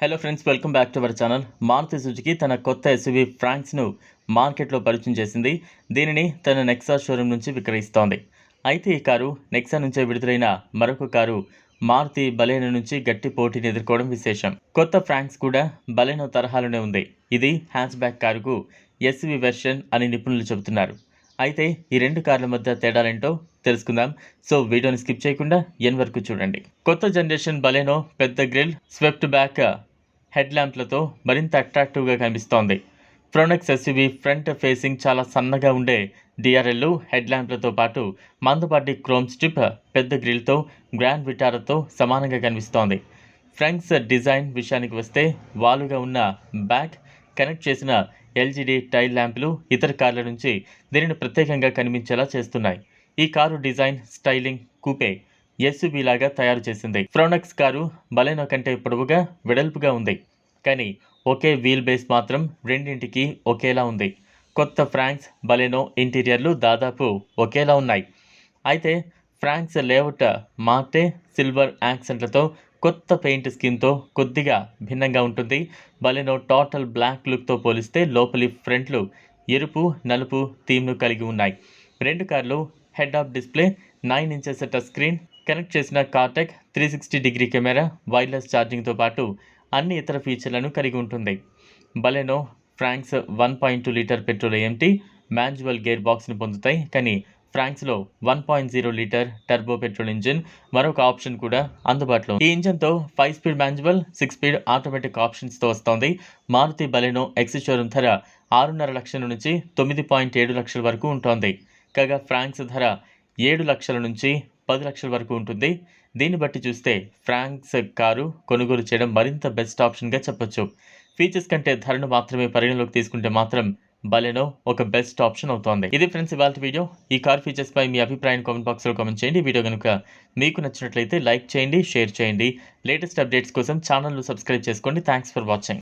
Hello friends welcome back to our channel Maruti Suzuki తన కొత్త SUV ఫ్రాంక్స్ను మార్కెట్లో పరిచయం చేసింది. దీనిని తన నెక్సా షోరూమ్ నుంచి విక్రయిస్తోంది. అయితే ఈ కారు నెక్సా నుంచే విడుదలైన మరొక కారు మారుతి బలేనో నుంచి గట్టి పోటీని ఎదుర్కోవడం విశేషం. కొత్త ఫ్రాంక్స్ కూడా బలేనో తరహాలోనే ఉంది. ఇది హ్యాచ్ బ్యాక్ కారుకు ఎస్యూవీ వెర్షన్ అని నిపుణులు చెబుతున్నారు. అయితే ఈ రెండు కార్ల మధ్య తేడాలేంటో తెలుసుకుందాం. సో వీడియోని స్కిప్ చేయకుండా ఎన్ వరకు చూడండి. కొత్త జనరేషన్ బలేనో పెద్ద గ్రిల్ స్వెప్ట్ బ్యాక్ హెడ్ ల్యాంప్లతో మరింత అట్రాక్టివ్గా కనిపిస్తోంది. ఫ్రోనెక్స్ ఎస్యూవీ ఫ్రంట్ ఫేసింగ్ చాలా సన్నగా ఉండే డిఆర్ఎల్ హెడ్ ల్యాంప్లతో పాటు మందపాటి క్రోమ్ స్ట్రిప్ పెద్ద గ్రిల్తో గ్రాండ్ విటారాతో సమానంగా కనిపిస్తోంది. ఫ్రంక్స్ డిజైన్ విషయానికి వస్తే వాలుగా ఉన్న బ్యాక్ కనెక్ట్ చేసిన ఎల్జీడీ టైల్ ల్యాంపులు ఇతర కార్ల నుంచి దీనిని ప్రత్యేకంగా కనిపించేలా చేస్తున్నాయి. ఈ car design styling coupe SUV లాగా తయారు చేసింది. ఫ్రోనక్స్ కారు బలెనో కంటే పొడవుగా వెడల్పుగా ఉంది. కానీ ఒకే వీల్ బేస్ మాత్రం రెండింటికి ఒకేలా ఉంది. కొత్త ఫ్రాంక్స్ బలెనో ఇంటీరియర్లు దాదాపు ఒకేలా ఉన్నాయి. అయితే ఫ్రాంక్స్ లేఅవుట్ మాటే సిల్వర్ యాక్సెంట్లతో కొత్త పెయింట్ స్కిన్తో కొద్దిగా భిన్నంగా ఉంటుంది. బలెనో టోటల్ బ్లాక్ లుక్తో పోలిస్తే లోపలి ఫ్రంట్లు ఎరుపు నలుపు థీమ్ను కలిగి ఉన్నాయి. రెండు కార్లు head up display nine inches touch screen connect చేసిన car tech three sixty degree camera wireless ఛార్జింగ్తో పాటు అన్ని ఇతర ఫీచర్లను కలిగి ఉంటుంది. Baleno Fronx one point two litre petrol AMT manual gear బాక్స్ను పొందుతాయి. కానీ ఫ్రాంక్స్లో one point zero litre turbo petrol engine మరొక ఆప్షన్ కూడా అందుబాటులో ఈ ఇంజిన్తో five speed manual six speed automatic ఆప్షన్స్తో వస్తోంది. మారుతి బలెనో ఎక్స్ షోరూమ్ ధర ఆరున్నర లక్షల నుంచి తొమ్మిది పాయింట్ ఏడు లక్షల వరకు ఉంటుంది. కాగా ఫ్రాంక్స్ ధర ఏడు లక్షల నుంచి పది లక్షల వరకు ఉంటుంది. దీన్ని బట్టి చూస్తే ఫ్రాంక్స్ కారు కొనుగోలు చేయడం మరింత బెస్ట్ ఆప్షన్గా చెప్పొచ్చు. ఫీచర్స్ కంటే ధరను మాత్రమే పరిగణలోకి తీసుకుంటే మాత్రం బలెనో ఒక బెస్ట్ ఆప్షన్ అవుతోంది. ఇది ఫ్రెండ్స్ ఇవాళ వీడియో. ఈ కార్ ఫీచర్స్ పై మీ అభిప్రాయం కామెంట్ బాక్స్లో కామెంట్ చేయండి. వీడియో కనుక మీకు నచ్చినట్లయితే లైక్ చేయండి షేర్ చేయండి. లేటెస్ట్ అప్డేట్స్ కోసం ఛానల్ను సబ్స్క్రైబ్ చేసుకోండి. Thanks for watching.